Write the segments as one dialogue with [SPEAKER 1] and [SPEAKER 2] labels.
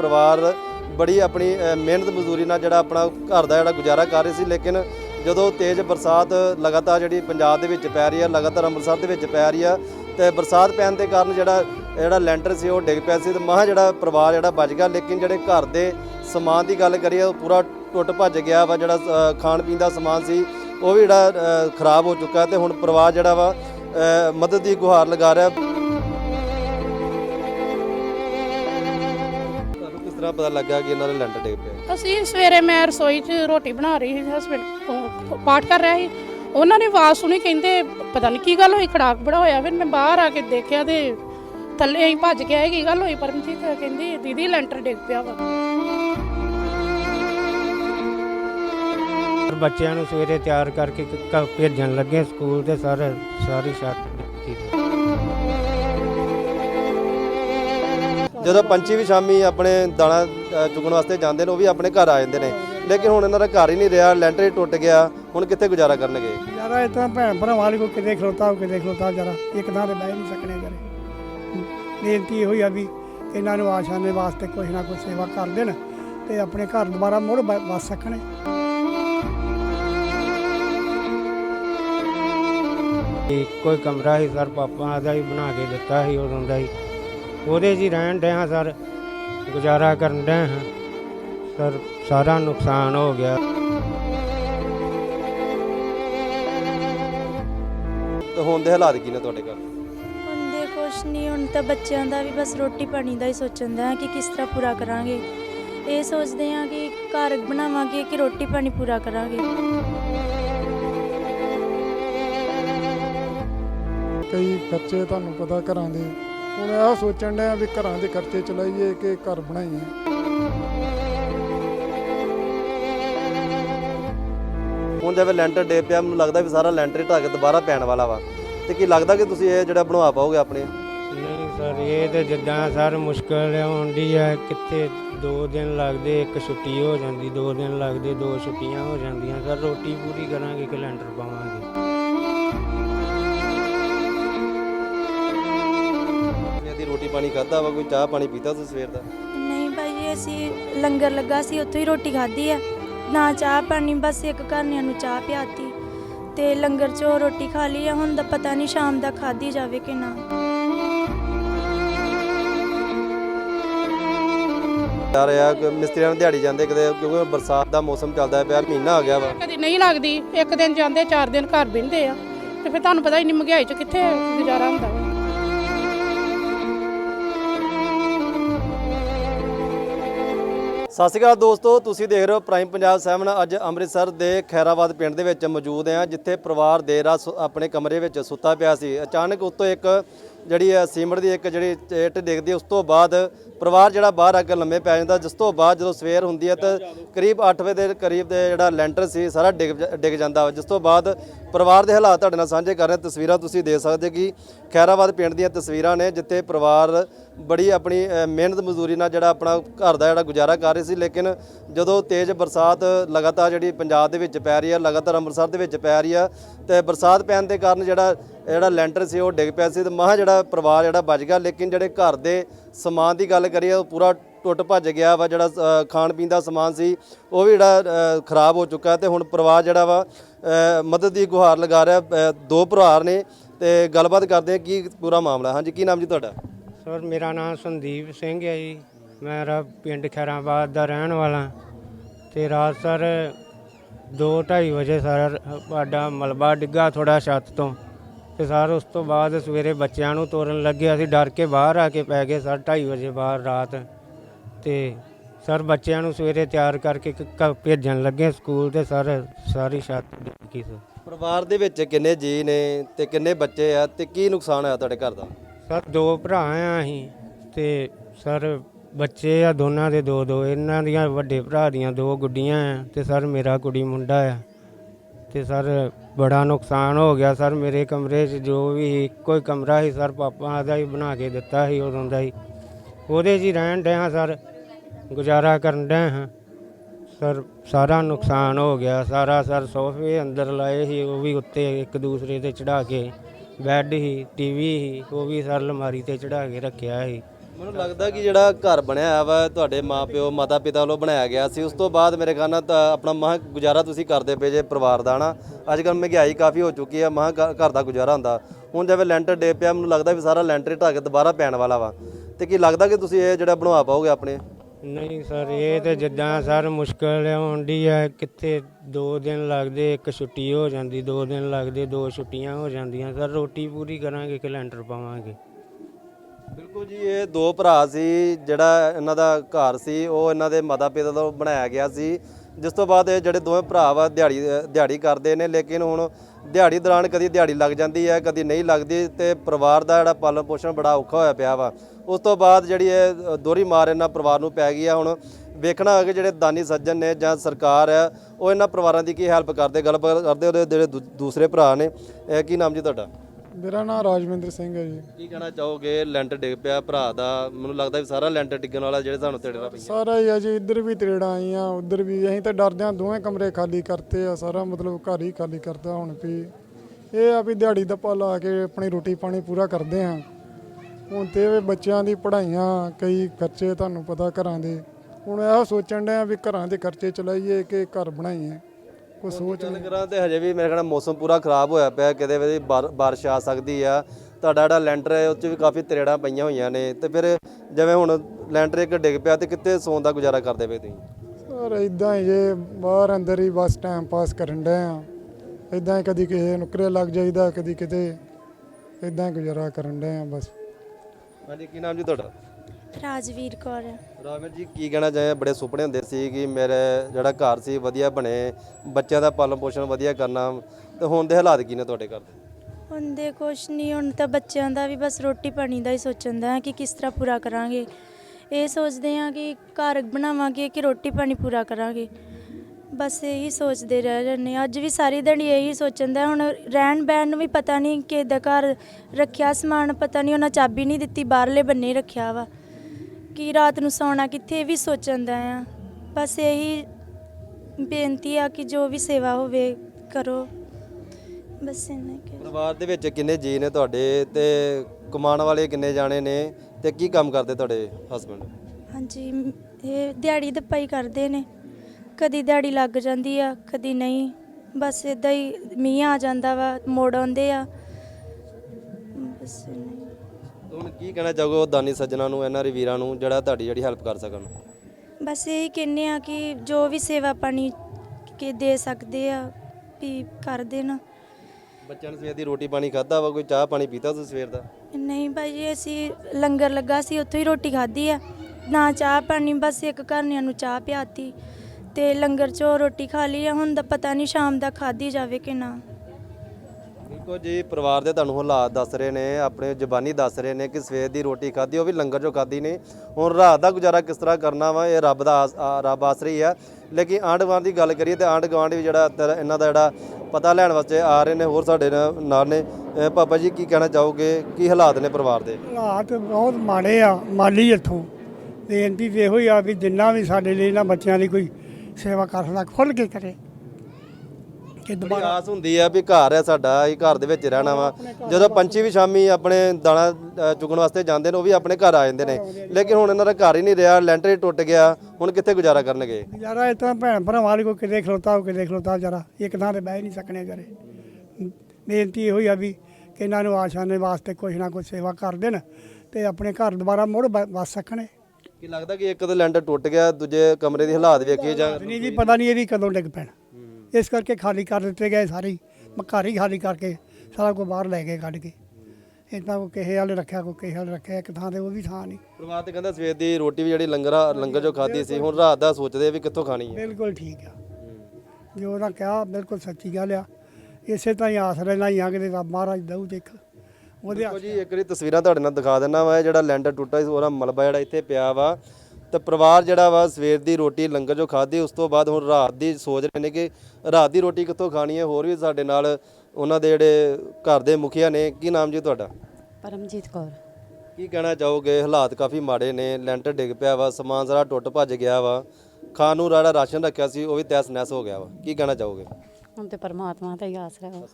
[SPEAKER 1] ਪਰਿਵਾਰ ਬੜੀ ਆਪਣੀ ਮਿਹਨਤ ਮਜ਼ਦੂਰੀ ਨਾਲ ਜਿਹੜਾ ਆਪਣਾ ਘਰ ਦਾ ਜਿਹੜਾ ਗੁਜ਼ਾਰਾ ਕਰ ਰਹੇ ਸੀ, ਲੇਕਿਨ ਜਦੋਂ ਤੇਜ਼ ਬਰਸਾਤ ਲਗਾਤਾਰ ਜਿਹੜੀ ਪੰਜਾਬ ਦੇ ਵਿੱਚ ਪੈ ਰਹੀ ਆ, ਲਗਾਤਾਰ ਅੰਮ੍ਰਿਤਸਰ ਦੇ ਵਿੱਚ ਪੈ ਰਹੀ ਆ, ਤੇ ਬਰਸਾਤ ਪੈਣ ਦੇ ਕਾਰਨ ਜਿਹੜਾ ਜਿਹੜਾ ਲੈਂਟਰ ਸੀ, ਉਹ ਡਿੱਗ ਪਿਆ ਸੀ ਤੇ ਮਹਾ ਜਿਹੜਾ ਪਰਿਵਾਰ ਜਿਹੜਾ ਬਚ ਗਿਆ, ਲੇਕਿਨ ਜਿਹੜੇ ਘਰ ਦੇ ਸਮਾਨ ਦੀ ਗੱਲ ਕਰੀਏ, ਉਹ ਪੂਰਾ ਟੁੱਟ ਭੱਜ ਗਿਆ ਵਾ, ਜਿਹੜਾ ਖਾਣ ਪੀਣ ਦਾ ਸਮਾਨ ਸੀ, ਉਹ ਵੀ ਜਿਹੜਾ ਖਰਾਬ ਹੋ ਚੁੱਕਾ ਤੇ ਹੁਣ ਪਰਿਵਾਰ ਜਿਹੜਾ ਵਾ ਮਦਦ ਦੀ ਗੁਹਾਰ ਲਗਾ ਰਿਹਾ। ਤਰ੍ਹਾਂ ਪਤਾ ਲੱਗਾ ਕਿ ਇਹਨਾਂ ਦੇ ਲੈਂਟਰ ਡਿੱਗ ਪਿਆ
[SPEAKER 2] ਅਸੀਂ ਸਵੇਰੇ ਮੈਂ ਰਸੋਈ 'ਚ ਰੋਟੀ ਬਣਾ ਰਹੀ ਸੀ ਹਸਬੰਡ ਪਾਠ ਕਰ ਰਿਹਾ ਸੀ। ਉਹਨਾਂ ਨੇ ਆਵਾਜ਼ ਸੁਣੀ ਕਹਿੰਦੇ ਪਤਾ ਨਹੀਂ ਕੀ ਗੱਲ ਹੋਈ ਖੜਾਕ ਬੜਾ ਹੋਇਆ। ਫਿਰ ਮੈਂ ਬਾਹਰ ਆ ਕੇ ਦੇਖਿਆ ਤੇ ਥੱਲੇ ਅਸੀਂ ਭੱਜ ਕੇ ਆਏ ਕੀ ਗੱਲ ਹੋਈ? ਪਰਮਜੀਤ ਕਹਿੰਦੀ ਦੀਦੀ ਲੈਂਟਰ ਡਿੱਗ ਪਿਆ ਵਾ।
[SPEAKER 3] ਬੱਚਿਆਂ ਨੂੰ ਸਵੇਰੇ ਤਿਆਰ ਕਰਕੇ ਕ- ਭੇਜਣ ਲੱਗੇ ਸਕੂਲ ਤੇ ਸਰ ਸਾਰੀ ਛੱਤ
[SPEAKER 1] ਜਦੋਂ ਪੰਛੀ ਵੀ ਸ਼ਾਮੀ ਆਪਣੇ ਦਾਣਾ ਅ, ਚੁਗਣ ਵਾਸਤੇ ਜਾਂਦੇ ਨੇ ਉਹ ਵੀ ਆਪਣੇ ਘਰ ਆ ਜਾਂਦੇ ਨੇ। ਲੇਕਿਨ ਹੁਣ ਇਹਨਾਂ ਦਾ ਘਰ ਹੀ ਨਹੀਂ ਰਿਹਾ ਲੈਂਟਰ ਹੀ ਟੁੱਟ ਗਿਆ ਹੁਣ ਕਿੱਥੇ ਗੁਜ਼ਾਰਾ ਕਰਨਗੇ?
[SPEAKER 4] ਜ਼ਿਆਦਾ ਇਤਾਂ ਭੈਣ ਭਰਾਵਾਂ ਵਾਲੀ ਕੋ ਕਿਤੇ ਖਲੋਤਾ ਹੋ ਕਿਤੇ ਖਲੋਤਾ ਜਰਾ ਇੱਕ ਥਾਂ ਤੇ ਬਹਿ ਨਹੀਂ ਸਕਣੇ ਜਰੇ। ਬੇਨਤੀ ਹੋਈ ਆ ਵੀ ਇਹਨਾਂ ਨੂੰ ਆਸ਼ਾ ਦੇ ਵਾਸਤੇ ਕੁਛ ਨਾ ਕੁਛ ਸੇਵਾ ਕਰ ਦੇਣ ਤੇ ਆਪਣੇ ਘਰ ਦੁਬਾਰਾ ਮੁੜ ਬ- ਵਸ ਸਕਣੇ।
[SPEAKER 3] ਇੱਕੋ ਹੀ ਕਮਰਾ ਸੀ ਸਰ ਪਾਪਾ ਦਾ ਹੀ ਬਣਾ ਕੇ ਦਿੱਤਾ ਸੀ ਉਦੋਂ ਦਾ ਹੀ। ਉਹਦੇ 'ਚ ਹੀ ਰਹਿਣ ਡਿਆ ਸਰ ਗੁਜ਼ਾਰਾ ਕਰਨ ਡਿਆ ਹਾਂ। ਸਰ ਸਾਰਾ ਨੁਕਸਾਨ ਹੋ ਗਿਆ।
[SPEAKER 1] ਤੇ ਹੁਣ ਦੇ ਹਾਲਾਤ ਕੀ ਨੇ ਤੁਹਾਡੇ ਘਰ?
[SPEAKER 5] ਹੁੰਦੇ ਕੁਛ ਨਹੀਂ ਹੁਣ ਤਾਂ ਬੱਚਿਆਂ ਦਾ ਵੀ ਬਸ ਰੋਟੀ ਪਾਣੀ ਦਾ ਹੀ ਸੋਚਣ ਦਾ ਕਿ ਕਿਸ ਤਰ੍ਹਾਂ ਪੂਰਾ ਕਰਾਂਗੇ। ਇਹ ਸੋਚਦੇ ਹਾਂ ਕਿ ਘਰ ਬਣਾਵਾਂਗੇ ਕਿ ਰੋਟੀ ਪਾਣੀ ਪੂਰਾ ਕਰਾਂਗੇ।
[SPEAKER 6] ਕਈ ਖਰਚੇ ਤੁਹਾਨੂੰ ਪਤਾ ਘਰਾਂ ਦੇ ਹੁਣ ਇਹ ਸੋਚਣ ਡਿਆ ਵੀ ਘਰਾਂ ਦੇ ਖਰਚੇ ਚਲਾਈਏ ਕਿ ਘਰ ਬਣਾਈਏ।
[SPEAKER 1] ਹੁਣ ਜਿਵੇਂ ਲੈਂਟਰ ਡੇ ਪਿਆ ਮੈਨੂੰ ਲੱਗਦਾ ਵੀ ਸਾਰਾ ਲੈਂਟਰ ਹੀ ਢਾਹ ਕੇ ਦੁਬਾਰਾ ਪੈਣ ਵਾਲਾ ਵਾ। ਤੇ ਕੀ ਲੱਗਦਾ ਕਿ ਤੁਸੀਂ ਇਹ ਜਿਹੜਾ ਬਣਵਾ ਪਾਓਗੇ ਆਪਣੇ?
[SPEAKER 3] ਨਹੀਂ ਸਰ ਇਹ ਤੇ ਜਿੱਦਾਂ ਸਰ ਮੁਸ਼ਕਲ ਆਉਂਦੀ ਹੈ ਕਿੱਥੇ 2 ਦਿਨ ਲੱਗਦੇ ਇੱਕ ਛੁੱਟੀ ਹੋ ਜਾਂਦੀ 2 ਦਿਨ ਲੱਗਦੇ ਦੋ ਛੁੱਟੀਆਂ ਹੋ ਜਾਂਦੀਆਂ। ਸਰ ਰੋਟੀ ਪੂਰੀ ਕਰਾਂਗੇ ਕਿ ਲੈਂਟਰ ਪਾਵਾਂਗੇ।
[SPEAKER 1] ਪਾਣੀ ਖਾਦਾ ਵਾ ਕੋਈ ਚਾਹ ਪਾਣੀ ਪੀਤਾ ਤੁਸੀਂ ਸਵੇਰ ਦਾ?
[SPEAKER 5] ਨਹੀਂ ਭਾਈ ਜੀ ਅਸੀਂ ਲੰਗਰ ਲੱਗਾ ਸੀ ਉੱਥੋਂ ਹੀ ਰੋਟੀ ਖਾਧੀ ਆ। ਨਾ ਚਾਹ ਪਾਣੀ ਬਸ ਇੱਕ ਘਰਨਿਆਂ ਨੂੰ ਚਾਹ ਪਿਆਤੀ। ਤੇ ਲੰਗਰ 'ਚੋਂ ਰੋਟੀ ਖਾ ਲਈ ਆ ਹੁਣ ਦਾ ਪਤਾ ਨਹੀਂ ਸ਼ਾਮ ਦਾ ਖਾਧੀ ਜਾਵੇ ਕਿ ਨਾ।
[SPEAKER 1] ਜਾ ਰਿਹਾ ਕਿ ਮਿਸਤਰੀਆਂ ਨੂੰ ਦਿਹਾੜੀ ਜਾਂਦੇ ਕਿਤੇ ਕਿਉਂਕਿ ਬਰਸਾਤ ਦਾ ਮੌਸਮ ਚੱਲਦਾ ਪਿਆ ਮਹੀਨਾ ਆ ਗਿਆ ਵਾ।
[SPEAKER 2] ਕਦੀ ਨਹੀਂ ਲੱਗਦੀ ਇੱਕ ਦਿਨ ਜਾਂਦੇ ਚਾਰ ਦਿਨ ਘਰ ਬਹਿੰਦੇ ਆ। ਤੇ ਫਿਰ ਤੁਹਾਨੂੰ ਪਤਾ ਇੰਨੀ ਮਹਿੰਗਾਈ 'ਚ ਕਿੱਥੇ ਗੁਜ਼ਾਰਾ ਹੁੰਦਾ ਵਾ।
[SPEAKER 1] ਸਤਿ ਸ਼੍ਰੀ ਅਕਾਲ ਦੋਸਤੋ, ਤੁਸੀਂ ਦੇਖ ਰਹੇ ਹੋ ਪ੍ਰਾਈਮ ਪੰਜਾਬ 7 ਅੱਜ ਅੰਮ੍ਰਿਤਸਰ ਦੇ ਖੈਰਾਬਾਦ ਪਿੰਡ ਦੇ ਵਿੱਚ ਮੌਜੂਦ ਹਾਂ, ਜਿੱਥੇ ਪਰਿਵਾਰ ਦੇਰ ਰਾਤ ਸੁ- ਆਪਣੇ ਕਮਰੇ ਵਿੱਚ ਸੁੱਤਾ ਪਿਆ ਸੀ। ਅਚਾਨਕ ਉੱਤੋਂ ਇੱਕ ਜਿਹੜੀ ਹੈ ਸੀਮਟ ਦੀ ਇੱਕ ਜਿਹੜੀ ਇੱਟ ਡਿੱਗਦੀ ਉਸ ਤੋਂ ਬਾਅਦ ਪਰਿਵਾਰ ਜਿਹੜਾ ਬਾਹਰ ਆ ਕੇ ਲੰਮੇ ਪੈ ਜਾਂਦਾ, ਜਿਸ ਤੋਂ ਬਾਅਦ ਜਦੋਂ ਸਵੇਰ ਹੁੰਦੀ ਹੈ ਤਾਂ ਕਰੀਬ 8 ਵਜੇ ਦੇ ਕਰੀਬ ਦੇ ਜਿਹੜਾ ਲੈਂਟਰ ਸੀ, ਸਾਰਾ ਡਿੱਗ ਜ- ਡਿੱਗ ਜਾਂਦਾ ਵਾ, ਜਿਸ ਤੋਂ ਬਾਅਦ ਪਰਿਵਾਰ ਦੇ ਹਾਲਾਤ ਤੁਹਾਡੇ ਨਾਲ ਸਾਂਝੇ ਕਰ ਰਹੇ ਤਸਵੀਰਾਂ ਤੁਸੀਂ ਦੇਖ ਸਕਦੇ ਕਿ ਖੈਰਾਬਾਦ ਪਿੰਡ ਦੀਆਂ ਤਸਵੀਰਾਂ ਨੇ, ਜਿੱਥੇ ਪਰਿਵਾਰ ਬੜੀ ਆਪਣੀ ਮਿਹਨਤ ਮਜ਼ਦੂਰੀ ਨਾਲ ਜਿਹੜਾ ਆਪਣਾ ਘਰ ਦਾ ਜਿਹੜਾ ਗੁਜ਼ਾਰਾ ਕਰ ਰਹੇ ਸੀ, ਲੇਕਿਨ ਜਦੋਂ ਤੇਜ਼ ਬਰਸਾਤ ਲਗਾਤਾਰ ਜਿਹੜੀ ਪੰਜਾਬ ਦੇ ਵਿੱਚ ਪੈ ਰਹੀ ਹੈ ਲਗਾਤਾਰ ਅੰਮ੍ਰਿਤਸਰ ਦੇ ਵਿੱਚ ਪੈ ਰਹੀ ਆ, ਤੇ ਬਰਸਾਤ ਪੈਣ ਦੇ ਕਾਰਨ ਜਿਹੜਾ ਜਿਹੜਾ ਲੈਂਟਰ ਸੀ, ਉਹ ਡਿੱਗ ਪਿਆ ਸੀ ਤੇ ਮਹਾ ਜਿਹੜਾ ਪਰਿਵਾਰ ਜਿਹੜਾ ਬਚ ਗਿਆ, ਲੇਕਿਨ ਜਿਹੜੇ ਘਰ ਦੇ ਸਮਾਨ ਦੀ ਗੱਲ ਕਰੀਏ, ਉਹ ਪੂਰਾ ਟੁੱਟ ਭੱਜ ਗਿਆ ਵਾ, ਜਿਹੜਾ ਖਾਣ ਪੀਣ ਦਾ ਸਮਾਨ ਸੀ, ਉਹ ਵੀ ਜਿਹੜਾ ਖਰਾਬ ਹੋ ਚੁੱਕਾ ਤੇ ਹੁਣ ਪਰਿਵਾਰ ਜਿਹੜਾ ਵਾ ਮਦਦ ਦੀ ਗੁਹਾਰ ਲਗਾ ਰਿਹਾ ਦੋ ਭਰਾ ਨੇ ਤੇ ਗੱਲਬਾਤ ਕਰਦੇ ਆ ਕੀ ਪੂਰਾ ਮਾਮਲਾ। ਹਾਂਜੀ, ਕੀ ਨਾਮ ਜੀ ਤੁਹਾਡਾ?
[SPEAKER 3] ਸਰ, ਮੇਰਾ ਨਾਮ ਸੰਦੀਪ ਸਿੰਘ ਹੈ ਜੀ। ਮੇਰਾ ਪਿੰਡ ਖੈਰਾਬਾਦ ਦਾ ਰਹਿਣ ਵਾਲਾ। ਤੇ ਰਾਤ ਸਰ 2:30 ਵਜੇ ਸਰ, ਸਾਡਾ ਮਲਬਾ ਡਿੱਗਾ ਥੋੜਾ ਛੱਤ ਤੋਂ। ਤੇ ਸਰ ਉਸ ਤੋਂ ਬਾਅਦ ਸਵੇਰੇ ਬੱਚਿਆਂ ਨੂੰ ਤੋਰਨ ਲੱਗੇ ਅਸੀਂ ਡਰ ਕੇ ਬਾਹਰ ਆ ਕੇ ਪੈ ਗਏ ਸਰ 2:30 ਵਜੇ ਬਾਹਰ ਰਾਤ। ਤੇ ਸਰ ਬੱਚਿਆਂ ਨੂੰ ਸਵੇਰੇ ਤਿਆਰ ਕਰਕੇ ਕ- ਕ- ਭੇਜਣ ਲੱਗੇ ਸਕੂਲ ਤੇ ਸਰ ਸਾਰੀ ਛੱਤ ਡਿੱਗੀ ਸਰ।
[SPEAKER 1] ਪਰਿਵਾਰ ਦੇ ਵਿੱਚ ਕਿੰਨੇ ਜੀ ਨੇ ਤੇ ਕਿੰਨੇ ਬੱਚੇ ਆ ਤੇ ਕੀ ਨੁਕਸਾਨ ਹੋਇਆ ਤੁਹਾਡੇ ਘਰ ਦਾ?
[SPEAKER 3] ਸਰ ਦੋ ਭਰਾ ਆ ਅਸੀਂ ਤੇ ਸਰ ਬੱਚੇ ਆ ਦੋਨਾਂ ਦੇ ਦੋ ਦੋ ਇਹਨਾਂ ਦੀਆਂ ਵੱਡੇ ਭਰਾ ਦੀਆਂ ਦੋ ਗੁੱਡੀਆਂ ਆ ਤੇ ਸਰ ਮੇਰਾ ਕੁੜੀ ਮੁੰਡਾ ਆ। ਤੇ ਸਰ ਬੜਾ ਨੁਕਸਾਨ ਹੋ ਗਿਆ ਸਰ। ਮੇਰੇ ਕਮਰੇ 'ਚ ਜੋ ਵੀ ਇੱਕੋ ਹੀ ਕਮਰਾ ਸੀ ਸਰ। ਪਾਪਾ ਦਾ ਹੀ ਬਣਾ ਕੇ ਦਿੱਤਾ ਸੀ ਉਦੋਂ ਦਾ ਹੀ। ਉਹਦੇ 'ਚ ਹੀ ਰਹਿਣ ਡਿਆ ਸਰ। ਗੁਜ਼ਾਰਾ ਕਰਨ ਡਿਆ ਹਾਂ। ਸਰ ਸਾਰਾ ਨੁਕਸਾਨ ਹੋ ਗਿਆ। ਸਾਰਾ ਸਰ ਸੋਫੇ ਅੰਦਰ ਲਾਏ ਸੀ। ਉਹ ਵੀ ਉੱਤੇ ਇੱਕ ਦੂਸਰੇ ਤੇ ਚੜਾ ਕੇ ਬੈੱਡ ਹੀ ਟੀਵੀ ਹੀ ਉਹ ਵੀ ਸਰ ਅਲਮਾਰੀ ਤੇ ਚੜਾ ਕੇ ਰੱਖਿਆ ਸੀ।
[SPEAKER 1] ਮੈਨੂੰ ਲੱਗਦਾ ਕਿ ਜਿਹੜਾ ਘਰ ਬਣਿਆ ਵਾ, ਤੁਹਾਡੇ ਮਾਪਿਓ ਮਾਤਾ ਪਿਤਾ ਵੱਲੋਂ ਬਣਾਇਆ ਗਿਆ ਸੀ। ਉਸ ਤੋਂ ਬਾਅਦ ਮੇਰੇ ਖਿਆਲ ਨਾਲ ਤਾਂ ਆਪਣਾ ਮਹਾਂ ਗੁਜ਼ਾਰਾ ਤੁਸੀਂ ਕਰਦੇ ਪਏ ਜੇ ਪਰਿਵਾਰ ਦਾ ਨਾ ਅੱਜ ਕੱਲ੍ਹ ਮਹਿੰਗਾਈ ਕਾਫੀ ਹੋ ਚੁੱਕੀ ਹੈ ਮਹਾਂ ਘਰ ਦਾ ਗੁਜ਼ਾਰਾ ਹੁੰਦਾ। ਹੁਣ ਜਿਵੇਂ ਲੈਂਟਰ ਡੇ ਪਿਆ, ਮੈਨੂੰ ਲੱਗਦਾ ਵੀ ਸਾਰਾ ਲੈਂਟਰ ਹੀ ਕੇ ਦੁਬਾਰਾ ਪੈਣ ਵਾਲਾ ਵਾ। ਤੇ ਕੀ ਲੱਗਦਾ ਕਿ ਤੁਸੀਂ ਇਹ ਜਿਹੜਾ ਬਣਵਾ ਪਾਓਗੇ ਆਪਣੇ?
[SPEAKER 3] ਨਹੀਂ ਸਰ, ਇਹ ਤੇ ਜਿੱਦਾਂ ਸਰ ਮੁਸ਼ਕਲ ਆਉਂਦੀ ਹੈ ਕਿੱਥੇ 2 ਦਿਨ ਲੱਗਦੇ, ਇੱਕ ਛੁੱਟੀ ਹੋ ਜਾਂਦੀ 2 ਦਿਨ ਲੱਗਦੇ, ਦੋ ਛੁੱਟੀਆਂ ਹੋ ਜਾਂਦੀਆਂ। ਸਰ ਰੋਟੀ ਪੂਰੀ ਕਰਾਂਗੇ ਕਿ ਲੈਂਟਰ ਪਾਵਾਂਗੇ।
[SPEAKER 1] ਦੇਖੋ ਜੀ, ਇਹ ਦੋ ਭਰਾ ਸੀ, ਜਿਹੜਾ ਇਹਨਾਂ ਦਾ ਘਰ ਸੀ, ਉਹ ਇਹਨਾਂ ਦੇ ਮਾਤਾ ਪਿਤਾ ਤੋਂ ਬਣਾਇਆ ਗਿਆ ਸੀ। ਜਿਸ ਤੋਂ ਬਾਅਦ ਇਹ ਜਿਹੜੇ ਦੋਵੇਂ ਭਰਾ ਵਾ, ਦਿਹਾੜੀ ਦਿਹਾੜੀ ਕਰਦੇ ਨੇ, ਲੇਕਿਨ ਹੁਣ ਦਿਹਾੜੀ ਦੌਰਾਨ ਕਦੀ ਦਿਹਾੜੀ ਲੱਗ ਜਾਂਦੀ ਹੈ, ਕਦੀ ਨਹੀਂ ਲੱਗਦੀ ਤੇ ਪਰਿਵਾਰ ਦਾ ਜਿਹੜਾ ਪਾਲਣ ਪੋਸ਼ਣ ਬੜਾ ਔਖਾ ਹੋਇਆ ਪਿਆ ਵਾ। ਉਸ ਤੋਂ ਬਾਅਦ ਜਿਹੜੀ ਇਹ ਦੋਹਰੀ ਮਾਰ ਇਹਨਾਂ ਪਰਿਵਾਰ ਨੂੰ ਪੈ ਗਈ ਆ, ਹੁਣ ਵੇਖਣਾ ਹੋਵੇਗਾ ਜਿਹੜੇ ਦਾਨੀ ਸੱਜਣ ਨੇ ਜਾਂ ਸਰਕਾਰ ਹੈ ਉਹ ਇਹਨਾਂ ਪਰਿਵਾਰਾਂ ਦੀ ਕੀ ਹੈਲਪ ਕਰਦੇ, ਗੱਲਬਾਤ ਕਰਦੇ ਉਹਦੇ ਜਿਹੜੇ ਦੂ- ਦੂਸਰੇ ਭਰਾ ਨੇ। ਇਹ ਕੀ ਨਾਮ ਜੀ ਤੁਹਾਡਾ?
[SPEAKER 6] ਮੇਰਾ ਨਾਮ ਰਾਜਵਿੰਦਰ ਸਿੰਘ ਹੈ ਜੀ।
[SPEAKER 1] ਕੀ ਕਹਿਣਾ ਚਾਹੋਗੇ? ਲੈਂਟਰ ਡਿੱਗ ਪਿਆ ਭਰਾ ਦਾ। ਮੈਨੂੰ ਲੱਗਦਾ ਵੀ ਸਾਰਾ ਲੈਂਟਰ ਡਿੱਗਣ ਵਾਲਾ ਜਿਹੜੇ ਸਾਨੂੰ ਤੇੜਨਾ ਪਈਆਂ।
[SPEAKER 6] ਸਾਰਾ ਹੀ ਆ ਜੀ ਇੱਧਰ ਵੀ ਤਰੇੜਾਂ ਆਈਆਂ ਉੱਧਰ ਵੀ। ਅਸੀਂ ਤਾਂ ਡਰਦਿਆਂ ਦੋਵੇਂ ਕਮਰੇ ਖਾਲੀ ਕਰਤੇ ਆ। ਸਾਰਾ ਮਤਲਬ ਘਰ ਹੀ ਖਾਲੀ ਕਰਤਾ ਹੁਣ ਵੀ। ਇਹ ਆ ਵੀ ਦਿਹਾੜੀ ਦਾ ਲਾ ਕੇ ਆਪਣੀ ਰੋਟੀ ਪਾਣੀ ਪੂਰਾ ਕਰਦੇ ਆ ਹੁਣ ਤੇ ਵੀ ਬੱਚਿਆਂ ਦੀ ਪੜ੍ਹਾਈਆਂ ਕਈ ਖਰਚੇ ਤੁਹਾਨੂੰ ਪਤਾ ਘਰਾਂ ਦੇ। ਹੁਣ ਇਹੋ ਸੋਚਣ ਡਿਆ ਵੀ ਘਰਾਂ ਦੇ ਖਰਚੇ ਚਲਾਈਏ ਕਿ ਘਰ ਬਣਾਈਏ। ਕੋਈ ਸੋਚ
[SPEAKER 1] ਗੱਲ ਕਰਾਂ ਤੇ ਹਜੇ ਵੀ ਮੇਰੇ ਖਿਆਲ ਨਾਲ ਮੌਸਮ ਪੂਰਾ ਖਰਾਬ ਹੋਇਆ ਪਿਆ ਕਿਤੇ ਵੇ ਬਾਰਿਸ਼ ਆ ਸਕਦੀ ਆ। ਤੁਹਾਡਾ ਜਿਹੜਾ ਲੈਂਟਰ ਹੈ ਉਹ 'ਚ ਵੀ ਕਾਫੀ ਤਰੇੜਾਂ ਪਈਆਂ ਹੋਈਆਂ ਨੇ। ਤੇ ਫਿਰ ਜਿਵੇਂ ਹੁਣ ਲੈਂਟਰ ਇੱਕ ਡਿੱਗ ਪਿਆ ਤੇ ਕਿੱਥੇ ਸੌਣ ਦਾ ਗੁਜ਼ਾਰਾ ਕਰਦੇ ਪਏ ਤੁਸੀਂ?
[SPEAKER 6] ਸਰ ਇਦਾਂ ਹੀ ਜੇ ਬਾਹਰ ਅੰਦਰ ਹੀ ਬਸ ਟਾਈਮ ਪਾਸ ਕਰਨ ਡਏ ਆ। ਇਦਾਂ ਹੀ ਕਦੀ ਕਿਸੇ ਨੁਕਰੇ ਲੱਗ ਜਾਈਦਾ ਕਦੀ ਕਿਤੇ। ਇਦਾਂ ਹੀ ਗੁਜ਼ਾਰਾ ਕਰਨ ਡਏ ਆ ਬਸ।
[SPEAKER 1] ਹਾਂਜੀ ਕੀ ਨਾਮ ਜੀ ਤੁਹਾਡਾ?
[SPEAKER 5] ਰਾਜਵੀਰ ਕੌਰ।
[SPEAKER 1] ਰਾਮਵੀਰ ਜੀ, ਕੀ ਕਹਿਣਾ ਚਾਹੇ? ਬੜੇ ਸੁਪਨੇ ਹੁੰਦੇ ਸੀ ਕਿ ਮੇਰੇ ਜਿਹੜਾ ਘਰ ਸੀ ਵਧੀਆ ਬਣੇ, ਬੱਚਿਆਂ ਦਾ ਪਾਲਣ ਪੋਸ਼ਣ ਵਧੀਆ ਕਰਨਾ। ਤੇ ਹੁਣ ਦੇ ਹਾਲਾਤ ਕੀ ਨੇ ਤੁਹਾਡੇ ਘਰ ਦੇ?
[SPEAKER 5] ਹੁਣ ਦੇ ਕੁਛ ਨਹੀਂ ਹੁਣ ਤਾਂ ਬੱਚਿਆਂ ਦਾ ਵੀ ਬਸ ਰੋਟੀ ਪਾਣੀ ਦਾ ਹੀ ਸੋਚਣ ਦਾ ਕਿ ਕਿਸ ਤਰ੍ਹਾਂ ਪੂਰਾ ਕਰਾਂਗੇ। ਇਹ ਸੋਚਦੇ ਆ ਕਿ ਘਰ ਬਣਾਵਾਂਗੇ ਕਿ ਰੋਟੀ ਪਾਣੀ ਪੂਰਾ ਕਰਾਂਗੇ। ਬਸ ਇਹੀ ਸੋਚਦੇ ਰਹਿ ਜਾਂਦੇ ਹਾਂ। ਅੱਜ ਵੀ ਸਾਰੀ ਦਿਹਾੜੀ ਇਹੀ ਸੋਚਣ ਦਾ, ਹੁਣ ਰਹਿਣ ਬਹਿਣ ਨੂੰ ਵੀ ਪਤਾ ਨਹੀਂ ਕਿ ਦਾ ਘਰ ਰੱਖਿਆ ਸਮਾਨ, ਪਤਾ ਨਹੀਂ ਉਹਨਾਂ ਚਾਬੀ ਨਹੀਂ ਦਿੱਤੀ, ਬਾਹਰਲੇ ਬੰਨੇ ਹੀ ਰੱਖਿਆ ਵਾ। ਕਿ ਰਾਤ ਨੂੰ ਸੌਣਾ ਕਿੱਥੇ ਇਹ ਵੀ ਸੋਚਣ ਦਾ ਆ। ਬਸ ਇਹੀ ਬੇਨਤੀ ਆ ਕਿ ਜੋ ਵੀ ਸੇਵਾ ਹੋਵੇ ਕਰੋ। ਬਸ ਇੰਨਾ ਕਿ
[SPEAKER 1] ਪਰਿਵਾਰ ਦੇ ਵਿੱਚ ਕਿੰਨੇ ਜੀ ਨੇ ਤੁਹਾਡੇ ਤੇ ਕਮਾਉਣ ਵਾਲੇ ਕਿੰਨੇ ਜਾਣੇ ਨੇ ਤੇ ਕੀ ਕੰਮ ਕਰਦੇ ਤੁਹਾਡੇ ਹਸਬੰਡ
[SPEAKER 5] ਹਾਂਜੀ ਇਹ ਦਿਹਾੜੀ ਦੱਪਾ ਹੀ ਕਰਦੇ ਨੇ। ਕਦੀ ਦਿਹਾੜੀ ਲੱਗ ਜਾਂਦੀ ਆ ਕਦੀ ਨਹੀਂ। ਬਸ ਇਦਾਂ ਹੀ ਮੀਂਹ ਆ ਜਾਂਦਾ ਵਾ ਮੋੜ ਆਉਂਦੇ ਆ। ਬਸ ਇੰਨਾ
[SPEAKER 1] ਕੀ ਕਹਿਣਾ ਚਾਹੋਗੇ ਉਹ ਦਾਨੀ ਸੱਜਣਾ ਨੂੰ ਇਹਨਾਂ ਵੀਰਾਂ ਨੂੰ ਜਿਹੜਾ ਤੁਹਾਡੀ ਜਿਹੜੀ ਹੈਲਪ ਕਰ ਸਕਣ?
[SPEAKER 5] ਬਸ ਇਹੀ ਕਹਿੰਨੇ ਆ ਕਿ ਜੋ ਵੀ ਸੇਵਾ ਪਾਣੀ ਕੇ ਦੇ ਸਕਦੇ ਆ ਵੀ ਕਰ ਦੇਣ।
[SPEAKER 1] ਬੱਚਿਆਂ ਨੇ ਸਵੇਰ ਦੀ ਰੋਟੀ ਪਾਣੀ ਖਾਦਾ ਵਾ ਕੋਈ ਚਾਹ ਪਾਣੀ ਪੀਤਾ ਤੁਸੀਂ ਸਵੇਰ ਦਾ?
[SPEAKER 5] ਨਹੀਂ ਭਾਈ ਜੀ ਅਸੀਂ ਲੰਗਰ ਲੱਗਾ ਸੀ ਉੱਥੋਂ ਹੀ ਰੋਟੀ ਖਾਧੀ ਆ। ਨਾ ਚਾਹ ਪਾਣੀ ਬਸ ਇੱਕ ਘਰਨਿਆਂ ਨੂੰ ਚਾਹ ਪਿਆਤੀ ਤੇ ਲੰਗਰ ਚੋਂ ਰੋਟੀ ਖਾ ਲਈ ਆ ਹੁਣ ਦਾ ਪਤਾ ਨਹੀਂ ਸ਼ਾਮ ਦਾ ਖਾਧੀ ਜਾਵੇ ਕਿ ਨਾ।
[SPEAKER 1] ਦੇਖੋ ਜੀ, ਪਰਿਵਾਰ ਦੇ ਤੁਹਾਨੂੰ ਹਾਲਾਤ ਦੱਸ ਰਹੇ ਨੇ, ਆਪਣੇ ਜ਼ਬਾਨੀ ਦੱਸ ਰਹੇ ਨੇ ਕਿ ਸਵੇਰ ਦੀ ਰੋਟੀ ਖਾਧੀ, ਉਹ ਵੀ ਲੰਗਰ ਚੋਂ ਖਾਧੀ ਨੇ ਹੁਣ ਰਾਤ ਦਾ ਗੁਜ਼ਾਰਾ ਕਿਸ ਤਰ੍ਹਾਂ ਕਰਨਾ ਵਾ, ਇਹ ਰੱਬ ਦਾ ਆਸ- ਰੱਬ ਆਸਰੀ ਆ। ਲੇਕਿਨ ਆਂਢ ਗੁਆਂਢ ਦੀ ਗੱਲ ਕਰੀਏ ਤੇ ਆਂਢ ਗੁਆਂਢ ਵੀ ਜਿਹੜਾ ਇਹਨਾਂ ਦਾ ਜਿਹੜਾ ਪਤਾ ਲੈਣ ਵਾਸਤੇ ਆ ਰਹੇ ਨੇ, ਹੋਰ ਸਾਡੇ ਨਾਲ ਨੇ। ਅਹ ਪਾਪਾ ਜੀ, ਕੀ ਕਹਿਣਾ ਚਾਹੋਗੇ? ਕੀ ਹਾਲਾਤ ਨੇ ਪਰਿਵਾਰ ਦੇ?
[SPEAKER 4] ਹਾਲਾਤ ਬਹੁਤ ਮਾੜੇ ਆ, ਮਾਲੀ ਇੱਥੋਂ। ਬੇਨਤੀ ਤੇ ਇਹੋ ਹੀ ਆ ਵੀ ਜਿੰਨਾ ਵੀ ਸਾਡੇ ਲਈ ਇਹਨਾਂ ਬੱਚਿਆਂ ਦੀ ਕੋਈ ਸੇਵਾ ਕਰ ਸਕਦਾ ਖੁੱਲ ਕੇ ਕਰੇ। ਕਿ
[SPEAKER 1] ਬੜੀ
[SPEAKER 4] ਦੁਬਾਰਾ
[SPEAKER 1] ਆਸ ਹੁੰਦੀ ਆ ਵੀ ਘਰ ਹੈ ਸਾਡਾ ਇਹ ਘਰ ਦੇ ਵਿੱਚ ਰਹਿਣਾ ਵਾ। ਜਦੋਂ ਪੰਛੀ ਵੀ ਸ਼ਾਮੀ ਆਪਣੇ ਦਾਣਾ ਅ, ਚੁਗਣ ਵਾਸਤੇ ਜਾਂਦੇ ਨੇ ਉਹ ਵੀ ਆਪਣੇ ਘਰ ਆ ਜਾਂਦੇ ਨੇ। ਲੇਕਿਨ ਹੁਣ ਇਹਨਾਂ ਦਾ ਘਰ ਹੀ ਨਹੀਂ ਰਿਹਾ ਲੈਂਟਰ ਹੀ ਟੁੱਟ ਗਿਆ ਹੁਣ ਕਿੱਥੇ ਗੁਜ਼ਾਰਾ ਕਰਨਗੇ?
[SPEAKER 4] ਯਾਰਾ ਇਸ ਤਰ੍ਹਾਂ ਭੈਣ ਭਰਾਵਾਂ ਵਾਲੀ ਕੋਈ ਕਿਤੇ ਖਲੋਤਾ ਹੋ ਕਿਤੇ ਖਲੋਤਾ ਜਰਾ ਇੱਕ ਥਾਂ ਤੇ ਬਹਿ ਨਹੀਂ ਸਕਣੇ ਜਰੇ ਬੇਨਤੀ ਇਹੋ ਹੀ ਆ ਵੀ ਕਿ ਇਹਨਾਂ ਨੂੰ ਆਸ਼ਾਨੇ ਵਾਸਤੇ ਕੁਛ ਨਾ ਕੁਛ ਸੇਵਾ ਕਰ ਦੇਣ ਤੇ ਆਪਣੇ ਘਰ ਦੁਬਾਰਾ ਮੁੜ ਬ- ਵਸ ਸਕਣੇ।
[SPEAKER 1] ਕੀ ਲੱਗਦਾ ਕਿ ਇੱਕ ਤਾਂ ਲੈਂਟਰ ਟੁੱਟ ਗਿਆ ਦੂਜੇ ਕਮਰੇ ਦੀ ਹਾਲਾਤ ਵੇਖੀਏ ਜਾਂ
[SPEAKER 4] ਨਹੀਂ ਜੀ ਪਤਾ ਨਹੀਂ ਇਹ ਵੀ ਕਦੋਂ ਡਿੱਗ ਪੈਣ। ਇਸ ਕਰਕੇ ਖਾਲੀ ਕਰ ਦਿੱਤੇ ਗਏ ਸਾਰੇ ਘਰ ਹੀ ਖਾਲੀ ਕਰਕੇ ਸਾਰਾ ਕੁਝ ਬਾਹਰ ਲੈ ਗਏ ਕੱਢ ਕੇ। ਇਦਾਂ ਕੋ ਕਿਸੇ ਵਾਲੇ ਰੱਖਿਆ ਕੋ ਕਿਸੇ ਵਾਲੇ ਰੱਖਿਆ ਇੱਕ ਥਾਂ ਤੇ ਉਹ ਵੀ ਥਾਂ ਨਹੀਂ।
[SPEAKER 1] ਪਰਿਵਾਰ ਤੇ ਕਹਿੰਦਾ ਸਵੇਰ ਦੀ ਰੋਟੀ ਵੀ ਜਿਹੜੀ ਲੰਗਰ ਲੰਗਰ ਜੋ ਖਾਧੀ ਸੀ ਹੁਣ ਰਾਤ ਦਾ ਸੋਚਦੇ ਵੀ ਕਿੱਥੋਂ ਖਾਣੀ ਹੈ
[SPEAKER 4] ਬਿਲਕੁਲ ਠੀਕ ਆ। ਜੋ ਉਹਨਾਂ ਕਿਹਾ ਬਿਲਕੁਲ ਸੱਚੀ ਗੱਲ ਆ। ਇਸੇ ਤਰ੍ਹਾਂ ਹੀ ਆਸ ਰਹਿਣਾ ਹੀ ਆ ਕਿ ਰੱਬ ਮਹਾਰਾਜ ਦਊ ਦੇਖ ਉਹਦੇ
[SPEAKER 1] ਦੇਖੋ ਜੀ ਇੱਕ ਵਾਰੀ ਤਸਵੀਰਾਂ ਤੁਹਾਡੇ ਨਾਲ ਦਿਖਾ ਦਿੰਦਾ ਵਾ ਇਹ ਜਿਹੜਾ ਲੈਂਟਰ ਟੁੱਟਾ ਸੀ ਉਹਦਾ ਮਲਬਾ ਜਿਹੜਾ ਇੱਥੇ ਪਿਆ ਵਾ। ਤੇ ਪਰਿਵਾਰ ਜਿਹੜਾ ਵਾ ਸਵੇਰ ਦੀ ਰੋਟੀ ਲੰਗਰ ਜੋ ਖਾਧੀ ਉਸ ਤੋਂ ਬਾਅਦ ਹੁਣ ਰਾਤ ਦੀ ਸੋਚ ਰਹੇ ਨੇ ਕਿ ਰਾਤ ਦੀ ਰੋਟੀ ਕਿੱਥੋਂ ਖਾਣੀ ਹੈ ਹੋਰ ਵੀ ਸਾਡੇ ਨਾਲ ਉਹਨਾਂ ਦੇ ਜਿਹੜੇ ਘਰ ਦੇ ਮੁਖੀਆ ਨੇ ਕੀ ਨਾਮ ਜੀ ਤੁਹਾਡਾ?
[SPEAKER 7] ਪਰਮਜੀਤ ਕੌਰ।
[SPEAKER 1] ਕੀ ਕਹਿਣਾ ਚਾਹੋਗੇ? ਹਾਲਾਤ ਕਾਫੀ ਮਾੜੇ ਨੇ ਲੈਂਟਰ ਡਿੱਗ ਪਿਆ ਵਾ ਸਮਾਨ ਸਾਰਾ ਟੁੱਟ ਭੱਜ ਗਿਆ ਵਾ ਖਾਣ ਨੂੰ ਜਿਹੜਾ ਰਾਸ਼ਨ ਰੱਖਿਆ ਸੀ ਉਹ ਵੀ ਤਹਿਸ ਨਹਿਸ ਹੋ ਗਿਆ ਵਾ ਕੀ ਕਹਿਣਾ ਚਾਹੋਗੇ?
[SPEAKER 7] ਹੁਣ ਤੇ ਪਰਮਾਤਮਾ ਦਾ ਹੀ ਆਸਰਾ ਵਾ।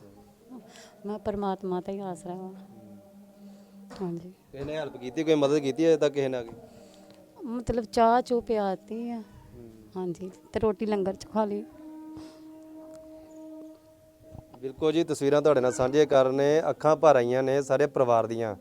[SPEAKER 7] ਮੈਂ ਪਰਮਾਤਮਾ ਦਾ ਹੀ ਆਸਰਾ ਵਾ। ਹਾਂਜੀ।
[SPEAKER 1] ਕਿਸੇ ਨੇ ਹੈਲਪ ਕੀਤੀ ਕੋਈ ਮਦਦ ਕੀਤੀ ਅਜੇ ਤੱਕ ਕਿਸੇ ਨੇ ਆ ਕੇ
[SPEAKER 7] ਮਤਲਬ ਚਾਹ ਚੋ ਪਿਆਤੀ ਆ। ਹਾਂਜੀ ਤੇ ਰੋਟੀ ਲੰਗਰ ਚ ਖਾ ਲਈ।
[SPEAKER 1] ਬਿਲਕੁਲ ਜੀ ਤਸਵੀਰਾਂ ਤੁਹਾਡੇ ਨਾਲ ਸਾਂਝੀਆਂ ਕਰ ਨੇ ਅੱਖਾਂ ਭਰ ਆਈਆਂ ਨੇ ਸਾਰੇ ਪਰਿਵਾਰ ਦੀਆਂ।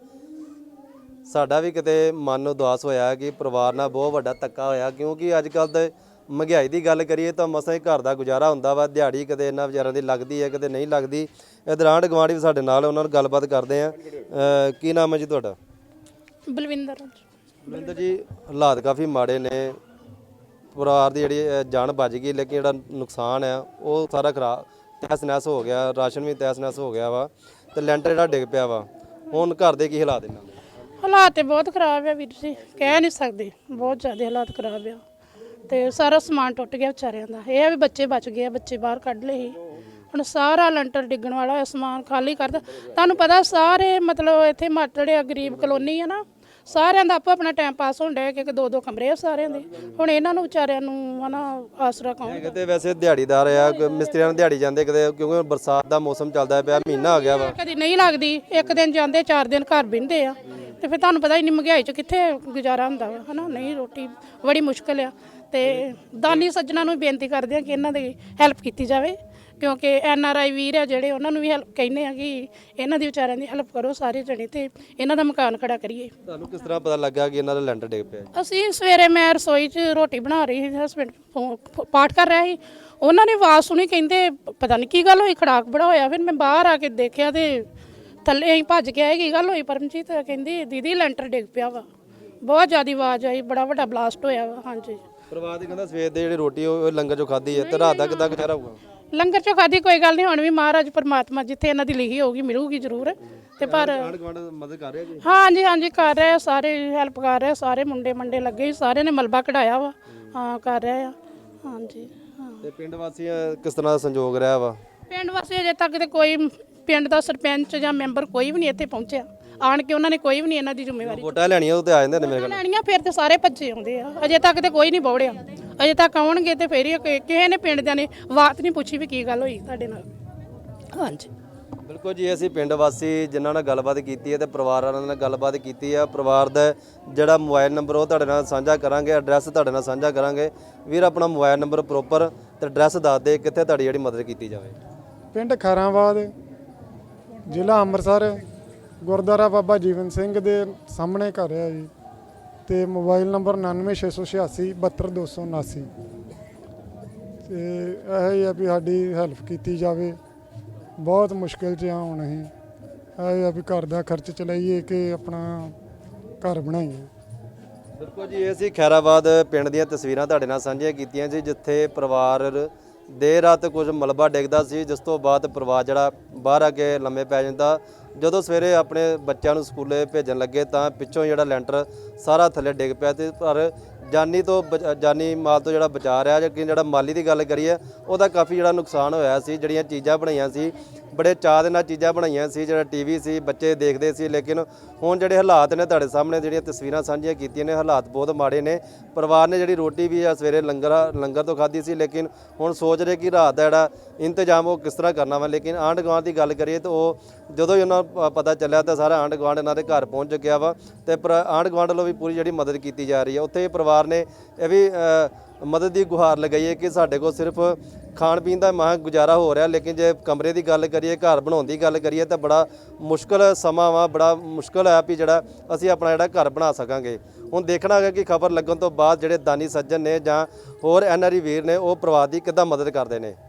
[SPEAKER 1] ਸਾਡਾ ਵੀ ਕਿਤੇ ਮਨ ਨੂੰ ਉਦਾਸ ਹੋਇਆ ਕਿ ਪਰਿਵਾਰ ਨਾਲ ਬਹੁਤ ਵੱਡਾ ਧੱਕਾ ਹੋਇਆ ਕਿਉਂਕਿ ਅੱਜ ਕੱਲ ਦੇ ਮਹਿੰਗਾਈ ਦੀ ਗੱਲ ਕਰੀਏ ਤਾਂ ਮਸਾਂ ਹੀ ਘਰ ਦਾ ਗੁਜ਼ਾਰਾ ਹੁੰਦਾ ਵਾ। ਦਿਹਾੜੀ ਕਦੇ ਇਹਨਾਂ ਵਿਚਾਰਿਆਂ ਦੀ ਲੱਗਦੀ ਹੈ ਕਦੇ ਨਹੀਂ ਲੱਗਦੀ। ਇਧਰ ਆਂਢ ਗੁਆਂਢ ਵੀ ਸਾਡੇ ਨਾਲ ਉਹਨਾਂ ਨਾਲ ਗੱਲਬਾਤ ਕਰਦੇ ਆ ਕੀ ਨਾਮ ਹੈ ਜੀ ਤੁਹਾਡਾ?
[SPEAKER 2] ਬਲਵਿੰਦਰ
[SPEAKER 1] ਮਨਿੰਦਰ ਜੀ ਹਾਲਾਤ ਕਾਫੀ ਮਾੜੇ ਨੇ। ਪਰਿਵਾਰ ਦੀ ਜਿਹੜੀ ਅ, ਜਾਨ ਬਚ ਗਈ ਲੇਕਿਨ ਜਿਹੜਾ ਨੁਕਸਾਨ ਆ ਉਹ ਸਾਰਾ ਖਰਾਬ ਤਹਿਸ ਨਹਿਸ ਹੋ ਗਿਆ ਰਾਸ਼ਨ ਵੀ ਤਹਿਸ ਨਹਿਸ ਹੋ ਗਿਆ ਵਾ ਤੇ ਲੈਂਟਰ ਜਿਹੜਾ ਡਿੱਗ ਪਿਆ ਵਾ ਹੁਣ ਘਰ ਦੇ ਕੀ ਹਾਲਾਤ ਇਹਨਾਂ ਦੇ
[SPEAKER 2] ਹਾਲਾਤ ਤੇ ਬਹੁਤ ਖਰਾਬ ਆ ਵੀਰ ਜੀ ਕਹਿ ਨਹੀਂ ਸਕਦੇ ਬਹੁਤ ਜ਼ਿਆਦਾ ਹਾਲਾਤ ਖਰਾਬ ਆ। ਤੇ ਸਾਰਾ ਸਮਾਨ ਟੁੱਟ ਗਿਆ ਵਿਚਾਰਿਆਂ ਦਾ ਇਹ ਆ ਵੀ ਬੱਚੇ ਬਚ ਗਏ ਆ ਬੱਚੇ ਬਾਹਰ ਕੱਢ ਲਏ ਸੀ। ਹੁਣ ਸਾਰਾ ਲੰਟਰ ਡਿੱਗਣ ਵਾਲਾ ਹੋਇਆ ਸਮਾਨ ਖਾਲੀ ਕਰਦਾ ਤੁਹਾਨੂੰ ਪਤਾ ਸਾਰੇ ਮਤਲਬ ਇੱਥੇ ਮਾਟੜੇ ਆ ਗਰੀਬ ਕਲੋਨੀ ਆ ਨਾ ਸਾਰਿਆਂ ਦਾ ਆਪੋ ਆਪਣਾ ਟਾਈਮ ਪਾਸ ਹੋਣ ਡਿਆ ਕਿ ਦੋ ਦੋ ਕਮਰੇ ਆ ਸਾਰਿਆਂ ਦੇ। ਹੁਣ ਇਹਨਾਂ ਨੂੰ ਵਿਚਾਰਿਆਂ ਨੂੰ ਹਨਾ ਆਸਰਾ ਕੌਣ
[SPEAKER 1] ਕਿਤੇ ਵੈਸੇ ਦਿਹਾੜੀਦਾਰ ਆ ਕੋਈ ਮਿਸਤਰੀਆਂ ਨੂੰ ਦਿਹਾੜੀ ਜਾਂਦੇ ਕਿਤੇ ਕਿਉਂਕਿ ਬਰਸਾਤ ਦਾ ਮੌਸਮ ਚੱਲਦਾ ਪਿਆ ਮਹੀਨਾ ਆ ਗਿਆ ਵਾ।
[SPEAKER 2] ਕਦੀ ਨਹੀਂ ਲੱਗਦੀ ਇੱਕ ਦਿਨ ਜਾਂਦੇ ਚਾਰ ਦਿਨ ਘਰ ਬਿੰਦੇ ਆ। ਤੇ ਫਿਰ ਤੁਹਾਨੂੰ ਪਤਾ ਇੰਨੀ ਮਹਿੰਗਾਈ ਚ ਕਿੱਥੇ ਗੁਜ਼ਾਰਾ ਹੁੰਦਾ ਵਾ ਹਨਾ? ਨਹੀਂ ਰੋਟੀ ਬੜੀ ਮੁਸ਼ਕਲ ਆ। ਤੇ ਦਾਨੀ ਸੱਜਣਾ ਨੂੰ ਬੇਨਤੀ ਕਰਦੇ ਆ ਕਿ ਇਹਨਾਂ ਦੀ ਹੈਲਪ ਕੀਤੀ ਜਾਵੇ। ਕਿਉਂਕਿ ਐਨ ਆਰ ਆਈ ਵੀਰ ਆ ਜਿਹੜੇ ਉਹਨਾਂ ਨੂੰ ਵੀ ਹੈਲਪ ਕਹਿੰਦੇ ਆ ਕਿ ਇਹਨਾਂ ਦੀ ਵਿਚਾਰਿਆਂ ਦੀ ਹੈਲਪ ਕਰੋ ਸਾਰੇ ਜਣੇ ਤੇ ਇਹਨਾਂ ਦਾ ਮਕਾਨ ਖੜਾ ਕਰੀਏ।
[SPEAKER 1] ਤੁਹਾਨੂੰ ਕਿਸ ਤਰ੍ਹਾਂ ਪਤਾ ਲੱਗਾ ਕਿ ਇਹਨਾਂ ਦਾ ਲੈਂਟਰ ਡਿੱਗ ਪਿਆ
[SPEAKER 2] ਅਸੀਂ ਸਵੇਰੇ ਮੈਂ ਰਸੋਈ 'ਚ ਰੋਟੀ ਬਣਾ ਰਹੀ ਸੀ ਹਸਬੰਡ ਪਾਠ ਕਰ ਰਿਹਾ ਸੀ। ਉਹਨਾਂ ਨੇ ਆਵਾਜ਼ ਸੁਣੀ ਕਹਿੰਦੇ ਪਤਾ ਨਹੀਂ ਕੀ ਗੱਲ ਹੋਈ ਖੜਾਕ ਬੜਾ ਹੋਇਆ। ਫਿਰ ਮੈਂ ਬਾਹਰ ਆ ਕੇ ਦੇਖਿਆ ਤੇ ਥੱਲੇ ਅਸੀਂ ਭੱਜ ਕੇ ਆਏ ਕੀ ਗੱਲ ਹੋਈ ਪਰਮਜੀਤ? ਕਹਿੰਦੀ ਦੀਦੀ ਲੈਂਟਰ ਡਿੱਗ ਪਿਆ ਵਾ। ਬਹੁਤ ਜ਼ਿਆਦਾ ਆਵਾਜ਼ ਆਈ ਬੜਾ ਵੱਡਾ ਬਲਾਸਟ ਹੋਇਆ ਵਾ। ਹਾਂਜੀ।
[SPEAKER 1] ਪਰਿਵਾਰ ਦੀ ਕਹਿੰਦਾ ਸਵੇਰ ਦੇ ਜਿਹੜੀ ਰੋਟੀ ਉਹ ਉਹ ਲੰਗਰ ਚੋਂ ਖਾਧੀ ਹੈ ਤੇ ਰਾਤ ਦਾ ਕਿੱਦਾਂ ਗੁਜ਼ਾਰਾ ਹੋਊਗਾ?
[SPEAKER 2] ਲੰਗਰ ਚੋਂ ਖਾਦੀ ਕੋਈ ਗੱਲ ਨਹੀਂ ਹੁਣ ਵੀ ਮਹਾਰਾਜ ਪਰਮਾਤਮਾ ਜਿੱਥੇ ਇਹਨਾਂ ਦੀ ਲਿਖੀ ਹੋਊਗੀ ਮਿਲੂਗੀ ਜ਼ਰੂਰ। ਤੇ ਪਰ
[SPEAKER 1] ਆਂਢ ਗੁਆਂਢ ਮਦਦ ਕਰ ਰਿਹਾ ਜੀ?
[SPEAKER 2] ਹਾਂਜੀ ਹਾਂਜੀ ਕਰ ਰਹੇ ਆ ਸਾਰੇ ਹੈਲਪ ਕਰ ਰਹੇ ਆ, ਸਾਰੇ ਮੁੰਡੇ ਮੰਡੇ ਲੱਗੇ ਸੀ, ਸਾਰਿਆਂ ਨੇ ਮਲਬਾ ਕਢਾਇਆ ਵਾ। ਹਾਂ। ਕਰ ਰਹੇ ਆ। ਹਾਂਜੀ ਹਾਂ।
[SPEAKER 1] ਤੇ ਪਿੰਡ ਵਾਸੀਆਂ ਕਿਸ ਤਰ੍ਹਾਂ ਦਾ ਸੰਯੋਗ ਰਿਹਾ ਵਾ?
[SPEAKER 2] ਪਿੰਡ ਵਾਸਤੇ ਅਜੇ ਤੱਕ ਤੇ ਕੋਈ ਪਿੰਡ ਦਾ ਸਰਪੰਚ ਜਾਂ ਮੈਂਬਰ ਕੋਈ ਵੀ ਨਹੀਂ ਇੱਥੇ ਪਹੁੰਚਿਆ। ਆਣ ਕੇ ਉਹਨਾਂ ਨੇ ਕੋਈ ਵੀ ਨਹੀਂ ਇਹਨਾਂ ਦੀ ਜ਼ਿੰਮੇਵਾਰੀ
[SPEAKER 1] ਵੋਟਾਂ ਲੈਣੀਆਂ ਉਹ ਤੇ ਆ ਜਾਂਦੇ ਨੇ ਮੇਰੇ ਕੋਲ
[SPEAKER 2] ਲੈਣੀਆਂ ਫਿਰ ਤੇ ਸਾਰੇ ਭੱਜੇ ਆਉਂਦੇ ਆ। ਅਜੇ ਤੱਕ ਤੇ ਕੋਈ ਨਹੀਂ ਬੌੜਿਆ। ਅਜੇ ਤੱਕ ਆਉਣਗੇ ਤੇ ਫੇਰ ਹੀ ਕਿ- ਕਿਸੇ ਨੇ ਪਿੰਡ ਨੇ ਬਾਤ ਨਹੀਂ ਪੁੱਛੀ ਵੀ ਕੀ ਗੱਲ ਹੋਈ ਤੁਹਾਡੇ ਨਾਲ। ਹਾਂਜੀ।
[SPEAKER 1] ਬਿਲਕੁਲ ਜੀ ਅਸੀਂ ਪਿੰਡ ਵਾਸੀ ਜਿਨ੍ਹਾਂ ਨਾਲ ਗੱਲਬਾਤ ਕੀਤੀ ਹੈ ਤੇ ਪਰਿਵਾਰ ਵਾਲਿਆਂ ਨਾਲ ਗੱਲਬਾਤ ਕੀਤੀ ਹੈ। ਪਰਿਵਾਰ ਦਾ ਜਿਹੜਾ ਮੋਬਾਈਲ ਨੰਬਰ ਉਹ ਤੁਹਾਡੇ ਨਾਲ ਸਾਂਝਾ ਕਰਾਂਗੇ ਐਡਰੈਸ ਤੁਹਾਡੇ ਨਾਲ ਸਾਂਝਾ ਕਰਾਂਗੇ। ਵੀਰ ਆਪਣਾ ਮੋਬਾਈਲ ਨੰਬਰ ਪ੍ਰੋਪਰ ਤੇ ਐਡਰੈਸ ਦੱਸ ਦੇ ਕਿੱਥੇ ਤੁਹਾਡੀ ਜਿਹੜੀ ਮਦਦ ਕੀਤੀ ਜਾਵੇ।
[SPEAKER 6] ਪਿੰਡ ਖਾਰਾਬਾਦ ਜ਼ਿਲ੍ਹਾ ਅੰਮ੍ਰਿਤਸਰ ਗੁਰਦੁਆਰਾ ਬਾਬਾ ਜੀਵਨ ਸਿੰਘ ਦੇ ਸਾਹਮਣੇ ਘਰ ਆ ਜੀ। ਤੇ ਮੋਬਾਈਲ ਨੰਬਰ 99686 72279 ਤੇ ਇਹ ਹੀ ਆ ਵੀ ਸਾਡੀ ਹੈਲਪ ਕੀਤੀ ਜਾਵੇ। ਬਹੁਤ ਮੁਸ਼ਕਿਲ 'ਚ ਆ ਹੁਣ ਅਸੀਂ। ਇਹ ਆ ਵੀ ਘਰ ਦਾ ਖਰਚ ਚਲਾਈਏ ਕਿ ਆਪਣਾ ਘਰ ਬਣਾਈਏ।
[SPEAKER 1] ਬਿਲਕੁਲ ਜੀ, ਇਹ ਸੀ ਖੈਰਾਬਾਦ ਪਿੰਡ ਦੀਆਂ ਤਸਵੀਰਾਂ ਤੁਹਾਡੇ ਨਾਲ ਸਾਂਝੀਆਂ ਕੀਤੀਆਂ ਸੀ ਜਿੱਥੇ ਪਰਿਵਾਰ ਦੇਰ ਰਾਤ ਕੁਝ ਮਲਬਾ ਡਿੱਗਦਾ ਸੀ, ਜਿਸ ਤੋਂ ਬਾਅਦ ਪਰਿਵਾਰ ਜਿਹੜਾ ਬਾਹਰ ਆ ਕੇ ਲੰਮੇ ਪੈ ਜਾਂਦਾ। ਜਦੋਂ ਸਵੇਰੇ ਆਪਣੇ ਬੱਚਿਆਂ ਨੂੰ ਸਕੂਲੇ ਭੇਜਣ ਲੱਗੇ ਤਾਂ ਪਿੱਛੋਂ ਜਿਹੜਾ ਲੈਂਟਰ ਸਾਰਾ ਥੱਲੇ ਡਿੱਗ ਪਿਆ ਤੇ ਪਰ ਜਾਨੀ ਤੋਂ ਬਚ- ਜਾਨੀ ਮਾਲ ਤੋਂ ਜਿਹੜਾ ਬਚਾ ਰਿਹਾ ਲੇਕਿਨ ਜਿਹੜਾ ਮਾਲੀ ਦੀ ਗੱਲ ਕਰੀਏ, ਉਹਦਾ ਕਾਫੀ ਜਿਹੜਾ ਨੁਕਸਾਨ ਹੋਇਆ ਸੀ, ਜਿਹੜੀਆਂ ਚੀਜ਼ਾਂ ਬਣਾਈਆਂ ਸੀ। ਬੜੇ ਚਾਅ ਦੇ ਨਾਲ ਚੀਜ਼ਾਂ ਬਣਾਈਆਂ ਸੀ, ਜਿਹੜਾ ਟੀਵੀ ਸੀ, ਬੱਚੇ ਦੇਖਦੇ ਸੀ, ਲੇਕਿਨ ਹੁਣ ਜਿਹੜੇ ਹਾਲਾਤ ਨੇ ਤੁਹਾਡੇ ਸਾਹਮਣੇ, ਜਿਹੜੀਆਂ ਤਸਵੀਰਾਂ ਸਾਂਝੀਆਂ ਕੀਤੀਆਂ ਨੇ, ਹਾਲਾਤ ਬਹੁਤ ਮਾੜੇ ਨੇ। ਪਰਿਵਾਰ ਨੇ ਜਿਹੜੀ ਰੋਟੀ ਵੀ ਆ, ਸਵੇਰੇ ਲੰਗਰ ਲੰਗਰ ਤੋਂ ਖਾਧੀ ਸੀ, ਲੇਕਿਨ ਹੁਣ ਸੋਚ ਰਹੇ ਕਿ ਰਾਤ ਦਾ ਜਿਹੜਾ ਇੰਤਜ਼ਾਮ ਉਹ ਕਿਸ ਤਰ੍ਹਾਂ ਕਰਨਾ ਵਾ। ਲੇਕਿਨ ਆਂਢ ਗੁਆਂਢ ਦੀ ਗੱਲ ਕਰੀਏ ਤਾਂ ਉਹ ਜਦੋਂ ਹੀ ਉਹਨਾਂ ਨੂੰ ਪ- ਪਤਾ ਚੱਲਿਆ ਤਾਂ ਸਾਰਾ ਆਂਢ ਗੁਆਂਢ ਇਹਨਾਂ ਦੇ ਘਰ ਪਹੁੰਚ ਚੁੱਕਿਆ ਵਾ ਤੇ ਪਰ ਆਂਢ ਗੁਆਂਢ ਵੱਲੋਂ ਵੀ ਪੂਰੀ ਜਿਹੜੀ ਮਦਦ ਕੀਤੀ ਜਾ ਰਹੀ ਹੈ। ਉੱਥੇ ਪਰਿਵਾਰ ਨੇ ਇਹ ਵੀ ਮਦਦ ਦੀ ਗੁਹਾਰ ਲਗਾਈ ਹੈ ਕਿ ਸਾਡੇ ਕੋਲ ਸਿਰਫ ਖਾਣ ਪੀਣ ਦਾ ਮਹਾਂ ਗੁਜ਼ਾਰਾ ਹੋ ਰਿਹਾ, ਲੇਕਿਨ ਜੇ ਕਮਰੇ ਦੀ ਗੱਲ ਕਰੀਏ, ਘਰ ਬਣਾਉਣ ਦੀ ਗੱਲ ਕਰੀਏ, ਤਾਂ ਬੜਾ ਮੁਸ਼ਕਲ ਸਮਾਂ ਵਾ, ਬੜਾ ਮੁਸ਼ਕਲ ਆ ਵੀ ਜਿਹੜਾ ਅਸੀਂ ਆਪਣਾ ਜਿਹੜਾ ਘਰ ਬਣਾ ਸਕਾਂਗੇ। ਹੁਣ ਦੇਖਣਾ ਹੈਗਾ ਕਿ ਖਬਰ ਲੱਗਣ ਤੋਂ ਬਾਅਦ ਜਿਹੜੇ ਦਾਨੀ ਸੱਜਣ ਨੇ ਜਾਂ ਹੋਰ ਐਨਆਰਈ ਵੀਰ ਨੇ, ਉਹ ਪਰਿਵਾਰ ਦੀ ਕਿੱਦਾਂ ਮਦਦ ਕਰਦੇ ਨੇ।